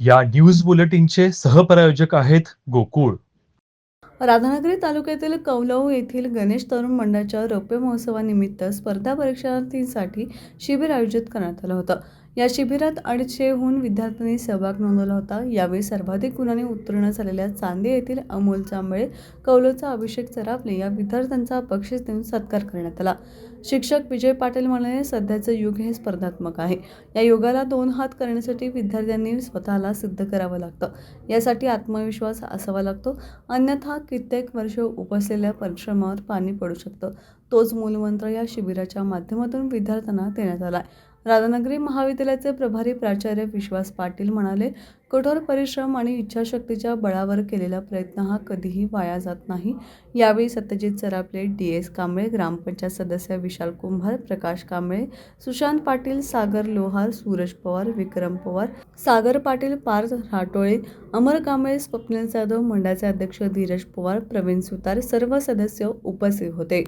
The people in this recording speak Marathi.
या न्यूज बुलेटिनचे सहप्रायोजक आहेत गोकुळ. राधानगरी तालुक्यातील कौलव येथील गणेश तरुण मंडळाच्या रौप्य महोत्सवानिमित्त स्पर्धा परीक्षार्थींसाठी शिबिर आयोजित करण्यात आलं होतं. या शिबिरात अडीचशेहून विद्यार्थ्यांनी सहभाग नोंदवला होता. यावेळी सर्वाधिक गुणांनी उत्तीर्ण झालेल्या चांदे येथील अमोल चांबळे कौलोचा अभिषेक सराफले या विद्यार्थ्यांचा बक्षीस देऊन सत्कार करण्यात आला. शिक्षक विजय पाटील म्हणाले सध्याचं युग हे स्पर्धात्मक आहे. या युगाला दोन हात करण्यासाठी विद्यार्थ्यांनी स्वतःला सिद्ध करावं लागतं. यासाठी आत्मविश्वास असावा लागतो. अन्यथा कित्येक वर्ष उपसलेल्या परिश्रमावर पाणी पडू शकतं. तोच मूलमंत्र या शिबिराच्या माध्यमातून विद्यार्थ्यांना देण्यात आला आहे राधानगरी महाविद्यालयाचे प्रभारी प्राचार्य विश्वास पाटील म्हणाले कठोर परिश्रम आणि इच्छाशक्तीच्या बळावर केलेला प्रयत्न हा कधीही वाया जात नाही. यावेळी सत्यजित सरापले डी एस कांबळे ग्रामपंचायत सदस्य विशाल कुंभार प्रकाश कांबळे सुशांत पाटील सागर लोहार सूरज पवार विक्रम पवार सागर पाटील पार्थ राटोळे अमर कांबळे स्वप्नील जाधव मंडळाचे अध्यक्ष धीरज पवार प्रवीण सुतार सर्व सदस्य उपस्थित होते.